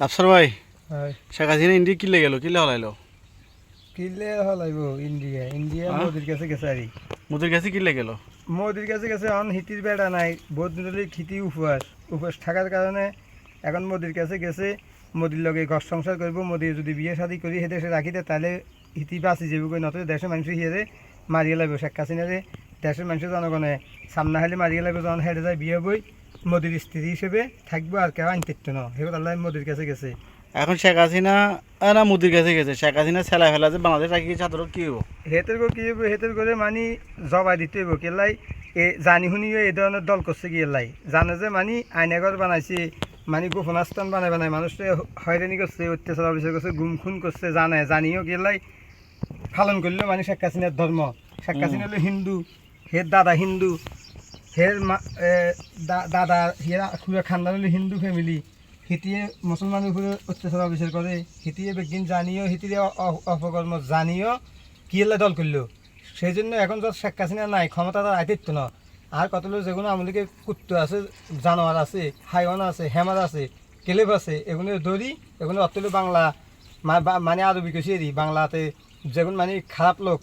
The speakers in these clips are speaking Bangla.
আফসার ভাই শেখ হাসিনা ইন্ডিয়া কিলে গেল কিলে হলাইলো? কিলে হলাইব ইন্ডিয়া ইন্ডিয়া? মোদির কাছে গেছে আরি মোদির কাছে কিলে গেল? মোদির কাছে গেছে এখন হিতির বেড়া নাই বহুত দিন ধরে হিতি উপবাস উপবাস থাকার কারণে এখন মোদির কাছে গেছে মোদির লগে ঘর সংসার করব মোদি যদি বিয়ে শাদি করি সে দেশে রাখি দেয় তাহলে হিতি বাঁচি যাব কই নতুন দেশের মানুষ হিয়ারে মারিয়ে লাগবে শেখ হাসিনারে দেশের মানুষের জনগণে সামনে হলে মারিয়ে লাগবে যখন হেঁটে যায় বিয়ে বই মোদির স্ত্রী হিসেবে থাকব আর কেউ আইন তিত্ত না। সেগুলো আল্লাহ মোদির কাছে গেছে। এখন শেখ হাসিনা না মোদির কাছে গেছে। শেখ হাসিনা ছেলা ফেলা যে বাংলাদেশ রাখি ছাত্র কি হব হেতের গো কি হইব? হেতের করে মানি জবাই দিতে হইব কেলাই এ জানি শুনিও এই ধরনের দল করছে কি এলাই জানে যে মানি আইনাগর বানাইছে মানি গোপন আস্থান বানাই বানাই মানুষকে হয়রানি করছে অত্যাচার অবিচার করছে গুম খুন করছে জানে জানিও গেলাই পালন করল মানে শেখ হাসিনার ধর্ম। শেখ হাসিনা হলো হিন্দু হের দাদা হিন্দু। হের দাদা হিয়ার খুঁড়া খানদান হলো হিন্দু ফ্যামিলি হিতিয়ে মুসলমানের উপরে অত্যাচার অবিচার করে হিতিয়ে বেগিন জানিও অ- অপকর্ম জানিও কি দল করল সেই জন্য এখন যত শেখ নাই, ক্ষমতা তার আইতিত্ব না। আর কত লোক যেগুলো আমলিকে কুত্ত আছে জানোয়ার আছে হাইওয়ান আছে হেমার আছে, কেলেব আছে এগুলো ধরি এগুলো অতলে বাংলা মানে আরবি কেসিয়েরি বাংলাতে যেগুলো মানে খারাপ লোক,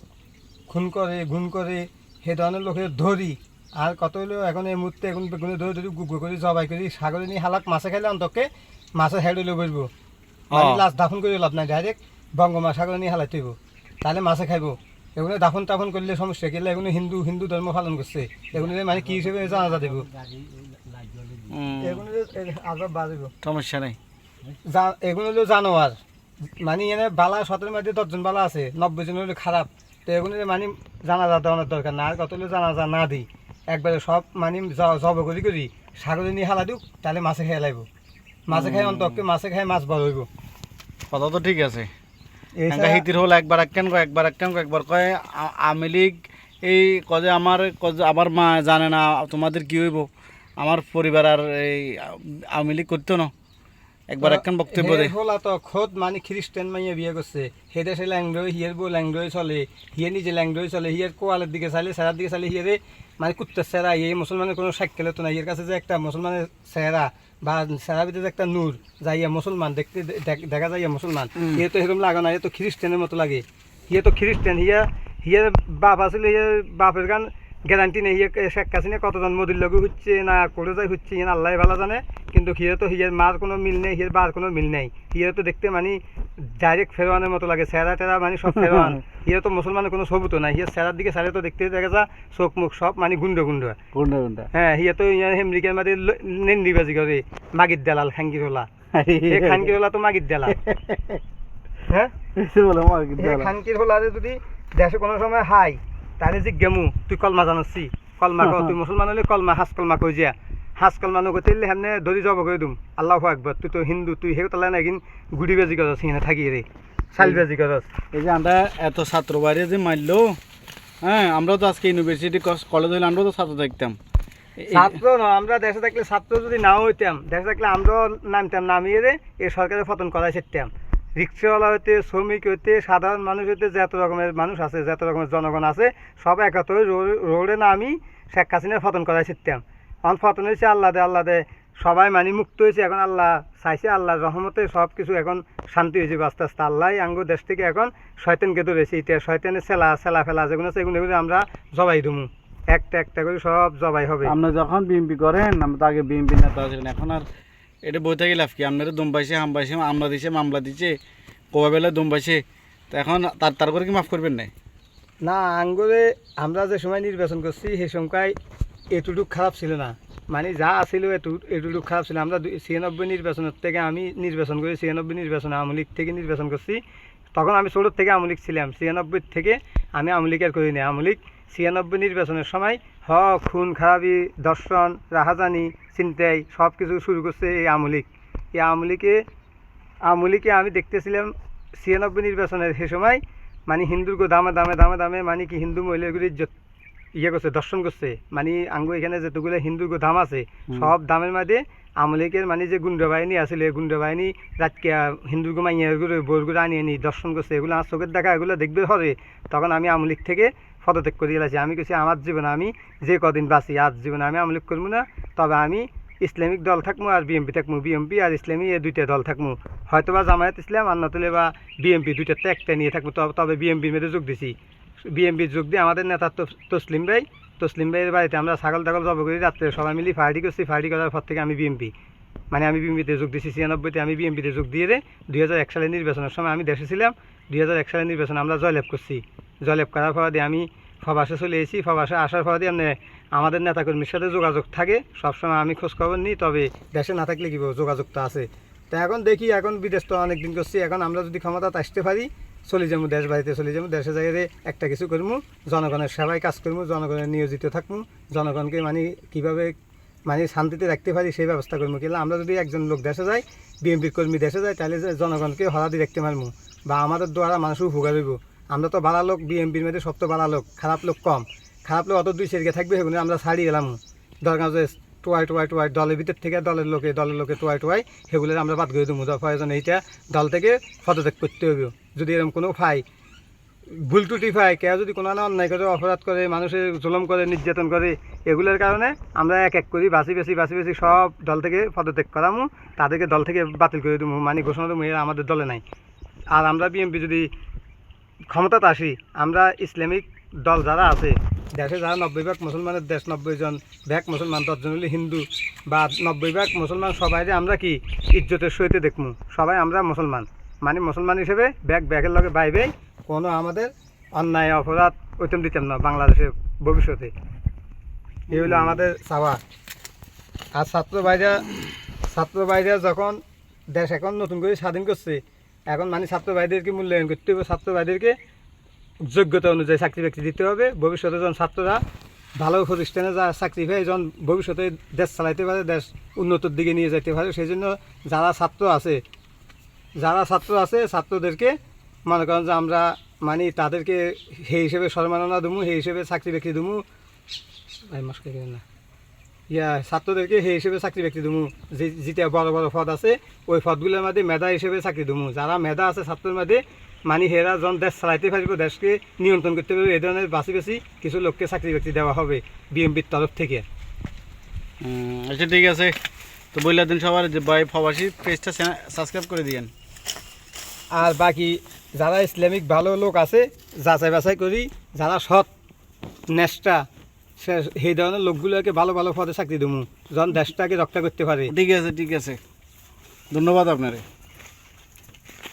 খুন করে গুণ করে সেই ধরনের লোকের ধরি আর কত হলেও এখন এই মুহূর্তে এখন বেগুনে ধরে ধরি গুগো করে জবাই করি সাগরে নিয়ে হালাক মাছে খাইলে অন্তকে মাছের হেড হইলে বসবো। মানে অ। লাশ দাফন করে লাভ নাই ডাইরেক্ট বঙ্গমা সাগরে নিয়ে হালাইতে হইব। তাহলে মাছে খাইব। এগুলো দাফন টাফন করলে সমস্যা কেলে এগুলো হিন্দু হিন্দু ধর্ম পালন করছে। এগুলো মানে কি হিসেবে জানাজা দেব উম, এগুলো আজব বাজিব সমস্যা নেই। এগুলো হলো জানোয়ার। মানে এনে বালা সতের মধ্যে দশজন বালা আছে নব্বই জন হলো খারাপ। তো এগুলো মানে জানাজা দেওয়ানোর দরকার না। আর কত হলো জানাজা না দিই। একবারে সব মানে জব করি করি সাগরে নিয়ে হালা দিও তাহলে মাছে খেয়ে লাগবো মাছে খাই অন্তকে মাছে খাই মাছ বড় হইব। কথা তো ঠিক আছে। হিতির হল একবার একখান কয় একবার একখান কয় একবার কয় আমি লীগ এই কজে আমার কজে আমার মা জানে না তোমাদের কি হইব? আমার পরিবার আর এই আওয়ামী লীগ করতো না? একবার একখান বক্তব্য দে। হলা তো খোদ মানে খ্রিস্টান মাইয়া বিয়ে করছে। হে দেশে ল্যাংডই হিয়ের বউ ল্যাংডই চলে। হিয়ে নিজে ল্যাংডই চলে হিয়ের কোয়ালের দিকে চাইলে সেরার দিকে চাইলে হিয়েরে মানে কুত্তার সেরা। এই মুসলমানের কোনো সাক্ষাৎ তো না এর কাছে যে একটা মুসলমানের সেরা বা সেরা ভিতরে একটা নূর যাইয়া মুসলমান দেখতে দেখা যাইয়া মুসলমান। হিয়ে তো এরকম লাগে না এ তো খ্রিস্টানের মতো লাগে। হিয়ে তো খ্রিস্টান হিয়া হিয়ের বাপ আসলে হিয়ের বাপের গান গ্যারান্টি নেই হিয়ে শেখ হাসিনা কতজন মোদির লগে হচ্ছে না করে যায় হচ্ছে ইয়ে আল্লাহ ভালো জানে। কিন্তু হিয়ে তো হিয়ের মার কোনো মিল নেই হিয়ের বার কোনো মিল নেই। হিয়ে তো দেখতে মানে ডাইরেক্ট ফেরোয়ানের মতো লাগে সেরা টেরা মানে সব ফেরোয়ান। হিয়ে তো মুসলমানের কোনো সবুতো নাই হিয়ের সেরার দিকে সারে তো দেখতে দেখা যা চোখ মুখ সব মানে গুন্ড গুন্ড। কোনটা কোনটা হ্যাঁ হিয়ে তো ইয়ার আমেরিকার মাঝে নেন্ডিবাজি করে মাগির দালাল খাঙ্গিরোলা খানকিরোলা তো মাগির দালাল। হ্যাঁ? খানকির হলারে যদি দেশে কোনো সময় হাই তাহলে যে গেমু তুই কলমা জানাচ্ছি কলমা কও তুই মুসলমান হলে কলমা হাস কলমা কই যা হাস কলমা নগতে হেমনে ধরি যাব করে দুম। আল্লাহ একবার তুই তো হিন্দু তুই হেউ তালা নাকি গুড়ি বেজি করস হিনে থাকি রে শাল বেজি করস এই যে আমরা এত ছাত্র বাইরে যে মারলো হ্যাঁ আমরাও তো আজকে ইউনিভার্সিটি কলেজ হইলে আমরাও তো ছাত্র দেখতাম ছাত্র না আমরা দেশে থাকলে ছাত্র যদি নাও হইতাম দেশে থাকলে আমরাও নামতাম নামিয়ে রে এই সরকারের পতন করাই শিখতাম রিক্সাওয়ালা হইতে, শ্রমিক হইতে, সাধারণ মানুষ হইতে যত রকমের মানুষ আছে যত রকমের জনগণ আছে, সব একাত্তর রোডে নামি শেখ হাসিনার ফতন করাই শিখতাম এখন ফতন হয়েছে আল্লাহ দে আল্লাহ দে সবাই মানে মুক্ত হয়েছে, এখন আল্লাহ চাইছে আল্লাহ রহমতে সব কিছু এখন শান্তি হয়েছে, আস্তে আস্তে। আল্লাহ আঙ্গ দেশ থেকে এখন শয়তানকে ধরেছে এটা শয়তানের সেলা সেলা ফেলা যেগুলো আছে, এগুলো এগুলো আমরা জবাই দুমু। একটা একটা করে সব জবাই হবে। আপনি যখন বিএমপি করেন, আমরা তো আগে বিএমপি নেতা ছিলেন, এখন আর এটা বই থেকে লাভ কি আপনারা দম পাইছে, হাম পাইছে আমলা দিছে, মামলা দিছে, কবা বেলা দম পাইছে, তো এখন তার তার করে কি মাফ করবেন না না, আঙ্গুলে আমরা যে সময় নির্বাচন করছি, সেই সংখ্যায় এতটুকু খারাপ ছিল না। মানে যা আছিল এটু এতটুকু খারাপ ছিল আমরা ছিয়ানব্বই নির্বাচনের থেকে আমি নির্বাচন করি, ছিয়ানব্বই নির্বাচনে আওয়ামী লীগ থেকে নির্বাচন করছি। তখন আমি ছোটোর থেকে আওয়ামী লীগ ছিলাম, ছিয়ানব্বই থেকে আমি আওয়ামী লীগের করি না আওয়ামী লীগ ছিয়ানব্বই নির্বাচনের সময় হ খুন খারাপি দর্শন রাহাজানি চিন্তাই সব কিছু শুরু করছে এই আওয়ামী লীগ। এই আওয়ামী লীগে আমি দেখতেছিলাম ছিয়ানব্বই নির্বাচনের সে সময় মানে হিন্দুর গো দামে দামে দামে দামে মানে কি হিন্দু মহিলাগুলি ইয়ে করছে দর্শন করছে। মানে আঙ্গু এখানে যেতগুলো হিন্দুর গো দাম আছে সব দামের মাঝে আমলিকের মানে যে গুন্ড বাহিনী আসলে গুন্ড বাহিনী রাতকে হিন্দুর গো মাইয়া গুলো বোরগুলো আনিয়ে নি দর্শন করছে। এগুলো আমার চোখের দেখা এগুলো দেখবে হবে তখন আমি আমলিক থেকে পদত্যাগ করে গেছি আমি কিছু আমার জীবনে আমি যে কদিন বাঁচি, আজ জীবনে আমি আমলিক করব না, তবে আমি ইসলামিক দল থাকব আর বিএমপি থাকব। বিএমপি আর ইসলামী এই দুইটা দল থাকব। হয়তো বা জামায়াত ইসলাম আর নতলে বা বিএমপি দুইটাতে একটা নিয়ে থাকব। তবে তবে বিএমপির মধ্যে যোগ দিছি। বিএমপির যোগ দিয়ে আমাদের নেতা তস- তসলিম ভাই, তসলিম ভাইয়ের বাড়িতে আমরা ছাগল টাগল জব করি, রাত্রে সবাই মিলে পার্টি করছি। পার্টি করার পর থেকে আমি বিএমপি মানে আমি বিএমপিতে যোগ দিয়েছি ছিয়ানব্বইতে। আমি বিএমপিতে যোগ দিয়ে দুই হাজার এক সালের নির্বাচনের সময় আমি দেশে ছিলাম। দুই হাজার এক সালের নির্বাচনে আমরা জয়লাভ করছি। জয়লাভ করার দিয়ে আমি ফবাসে চলে এসেছি। ফবাসে আসার দিয়ে এমনি আমাদের নেতাকর্মীর সাথে যোগাযোগ থাকে। সবসময় আমি খোঁজখবর নিই তবে দেশে না থাকলে কি বলব, যোগাযোগ তো আছে। তা এখন দেখি এখন বিদেশ তো অনেক দিন করছি। এখন আমরা যদি ক্ষমতা আসতে পারি চলে যাব দেশ বাড়িতে চলে যাব দেশে যাই একটা কিছু করব জনগণের সেবায় কাজ করব জনগণের নিয়োজিত থাকব জনগণকে মানে কীভাবে মানে শান্তিতে রাখতে পারি সেই ব্যবস্থা করব কিন্তু আমরা যদি একজন লোক দেশে যাই বিএনপির কর্মী দেশে যাই তাহলে জনগণকে হরাদি রাখতে পারব বা আমাদের দ্বারা মানুষও উপকার হইব। আমরা তো ভালো লোক বিএনপির মধ্যে সব তো ভালো লোক, খারাপ লোক কম। খারাপ লোক অত দুই সেদিকে থাকবে, সেগুলো আমরা ছাড়িয়ে এলাম দরকার যে টোয়াই টোয়াই টোয়াই দলের ভিতর থেকে দলের লোকে দলের লোকে টোয়াই টোয়াই, সেগুলো আমরা বাদ করে দেবো। প্রয়োজন এইটা দল থেকে পদত্যাগ করতে হবে যদি এরকম কোনো ফাই, ভুল ত্রুটি পায় কেউ যদি কোনো না অন্যায় করে, অপরাধ করে, মানুষের জুলম করে, নির্যাতন করে, এগুলোর কারণে আমরা এক এক করি বাসি বেশি বাসি বেশি সব দল থেকে পদত্যাগ করামু, তাদেরকে দল থেকে বাতিল করে দেবো মানে ঘোষণা দেবো আমাদের দলে নাই। আর আমরা বিএনপি যদি ক্ষমতাতে আসি আমরা ইসলামিক দল যারা আছে, দেশে যারা নব্বই ভাগ মুসলমানের দেশ নব্বই জন, ভাগ মুসলমান দশজন হলে হিন্দু, বা নব্বই ভাগ মুসলমান সবাই আমরা কি ইজ্জতের সহিতে দেখব সবাই আমরা মুসলমান। মানে মুসলমান হিসেবে ব্যাগ ব্যাগের লগে বাইবে কোনো আমাদের অন্যায়, অপরাধ ওইতম দিতাম না বাংলাদেশের ভবিষ্যতে। এই হলো আমাদের চাওয়া আর ছাত্র ভাইরা ছাত্র ভাইরা যখন দেশ এখন নতুন করে স্বাধীন করছে এখন মানে ছাত্র ভাইদেরকে মূল্যায়ন করতে হবে ছাত্র ভাইদেরকে যোগ্যতা অনুযায়ী চাকরি বাকরি দিতে হবে। ভবিষ্যতে যখন ছাত্ররা ভালো প্রতিষ্ঠানে যা চাকরি পায়, যখন ভবিষ্যতে দেশ চালাইতে পারে, দেশ উন্নতর দিকে নিয়ে যেতে পারে সেই জন্য যারা ছাত্র আছে, যারা ছাত্র আছে, ছাত্রদেরকে মনে করেন যে আমরা মানে তাদেরকে সেই হিসেবে সম্মাননা দেবো, সেই হিসেবে চাকরি বাকরি দেবো। মাস না। ইয়া ছাত্রদেরকে সেই হিসেবে চাকরি বাকরি যে যেটা বড় বড় পদ আছে ওই পদগুলোর মধ্যে মেধা হিসেবে চাকরি দেবো যারা মেধা আছে ছাত্রের মধ্যে মানে হেরা যখন দেশ চালাইতে পারব দেশকে নিয়ন্ত্রণ করতে পারবে এই ধরনের বাছি বাছি কিছু লোককে চাকরি বাকরি দেওয়া হবে বিএমপির তরফ থেকে। আচ্ছা ঠিক আছে। তো বললে দিন সবার যে ভাই প্রবাসী পেজটা সাবস্ক্রাইব করে দিয়েন। আর বাকি যারা ইসলামিক ভালো লোক আছে যাচাই বাছাই করি যারা সৎ নেষ্টা সে- সেই ধরনের লোকগুলোকে ভালো ভালো পদে চাকরি দেবো যখন দেশটাকে রক্ষা করতে পারে। ঠিক আছে ঠিক আছে। ধন্যবাদ আপনারে।